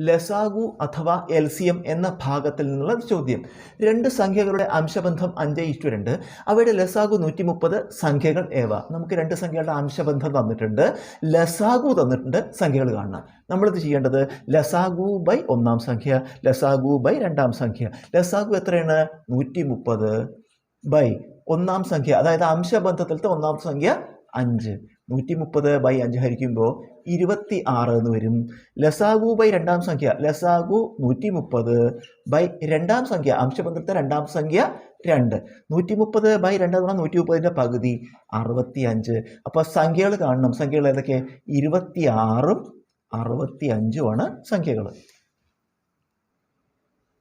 ലസാഗു അഥവാ L C M എന്ന ഭാഗത്തിൽ നിന്നുള്ള ചോദ്യം. രണ്ട് സംഖ്യകളുടെ അംശബന്ധം അഞ്ച് ഇഷ്ടു രണ്ട്. അവയുടെ ലസാഗു നൂറ്റി മുപ്പത് സംഖ്യകൾ ഏവ? നമുക്ക് രണ്ട് സംഖ്യകളുടെ അംശബന്ധം തന്നിട്ടുണ്ട്. ലസാഗു തന്നിട്ടുണ്ട് സംഖ്യകൾ കാണണം. നമ്മളിത് ചെയ്യേണ്ടത്? ലസാഗു ബൈ ഒന്നാം സംഖ്യ ലസാഗു ബൈ രണ്ടാം സംഖ്യ. ലസാഗു എത്രയാണ്? നൂറ്റി മുപ്പത് ബൈ ഒന്നാം സംഖ്യ. അതായത് അംശബന്ധത്തിലത്തെ ഒന്നാം സംഖ്യ അഞ്ച്. നൂറ്റി മുപ്പത് ബൈ അഞ്ച് ഹരിക്കുമ്പോൾ ഇരുപത്തി ആറ് എന്ന് വരും. ലസാഗു ബൈ രണ്ടാം സംഖ്യ. ലസാഗു നൂറ്റി മുപ്പത് ബൈ രണ്ടാം സംഖ്യ. അംശബന്ധത്തെ രണ്ടാം സംഖ്യ രണ്ട്. നൂറ്റി മുപ്പത് ബൈ രണ്ട് തവണ നൂറ്റി മുപ്പതിന്റെ പകുതി അറുപത്തി അഞ്ച് അപ്പോൾ സംഖ്യകൾ കാണണം. സംഖ്യകൾ ഏതൊക്കെ? ഇരുപത്തി ആറും അറുപത്തി അഞ്ചുമാണ് സംഖ്യകൾ.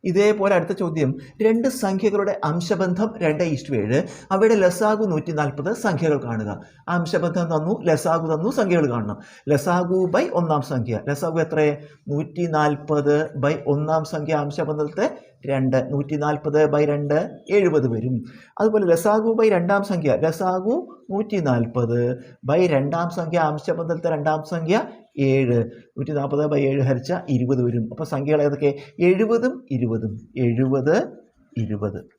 ഇതേപോലെ അടുത്ത ചോദ്യം. രണ്ട് സംഖ്യകളുടെ അംശബന്ധം രണ്ട് ഈസ്റ്റ് ഏഴ്. അവയുടെ ലസാഗു നൂറ്റി നാൽപ്പത് സംഖ്യകൾ കാണുക. അംശബന്ധം തന്നു ലസാഗു തന്നു സംഖ്യകൾ കാണണം. ലസാഗു ബൈ ഒന്നാം സംഖ്യ. ലസാഗു എത്ര? നൂറ്റി നാൽപ്പത് ബൈ ഒന്നാം സംഖ്യ അംശബന്ധത്തെ രണ്ട്. നൂറ്റി നാൽപ്പത് ബൈ രണ്ട് എഴുപത് വരും. അതുപോലെ ലസാഗു ബൈ രണ്ടാം സംഖ്യ. ലസാഗു നൂറ്റി നാൽപ്പത് ബൈ രണ്ടാം സംഖ്യ അംശബന്ധത്തെ രണ്ടാം സംഖ്യ ഏഴ്. നൂറ്റി നാൽപ്പത് ബൈ ഏഴ് ഹരിച്ച ഇരുപത് വരും. അപ്പോൾ സംഖ്യകൾ ഏതൊക്കെ? എഴുപതും ഇരുപതും. എഴുപത് ഇരുപത്.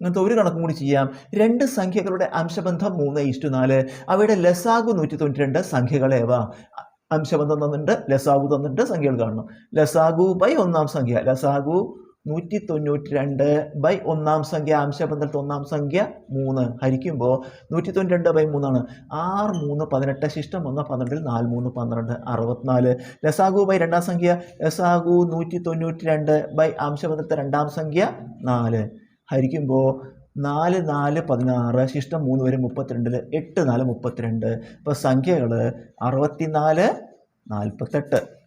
ഇങ്ങനത്തെ ഒരു കണക്കും കൂടി ചെയ്യാം. രണ്ട് സംഖ്യകളുടെ അംശബന്ധം മൂന്ന് ഇഷ്ടു നാല്. അവയുടെ ലസാഗു നൂറ്റി തൊണ്ണൂറ്റി രണ്ട് സംഖ്യകളേവ. അംശബന്ധം തന്നിട്ടുണ്ട്. ലസാഗു തന്നിട്ടുണ്ട്. സംഖ്യകൾ കാണണം. ലസാഗു ബൈ ഒന്നാം സംഖ്യ. ലസാഗു നൂറ്റി തൊണ്ണൂറ്റി രണ്ട് ബൈ ഒന്നാം സംഖ്യ. അംശബന്ധത്തിൽ ഒന്നാം സംഖ്യ മൂന്ന്. ഹരിക്കുമ്പോൾ നൂറ്റി തൊണ്ണൂറ്റി രണ്ട് ബൈ മൂന്നാണ്. ആറ് മൂന്ന് പതിനെട്ട് ശിഷ്ടം ഒന്ന് പന്ത്രണ്ടിൽ നാല് മൂന്ന് പന്ത്രണ്ട് അറുപത്തിനാല്. ലസാഗു ബൈ രണ്ടാം സംഖ്യ. ലസാഗു നൂറ്റി തൊണ്ണൂറ്റി രണ്ട് ബൈ അംശബന്ധത്തെ രണ്ടാം സംഖ്യ നാല്. ഹരിക്കുമ്പോൾ നാല് നാല് പതിനാറ് ശിഷ്ടം മൂന്ന് വരെ മുപ്പത്തിരണ്ടിൽ എട്ട് നാല് മുപ്പത്തിരണ്ട്. ഇപ്പോൾ സംഖ്യകൾ അറുപത്തിനാല് നാൽപ്പത്തെട്ട്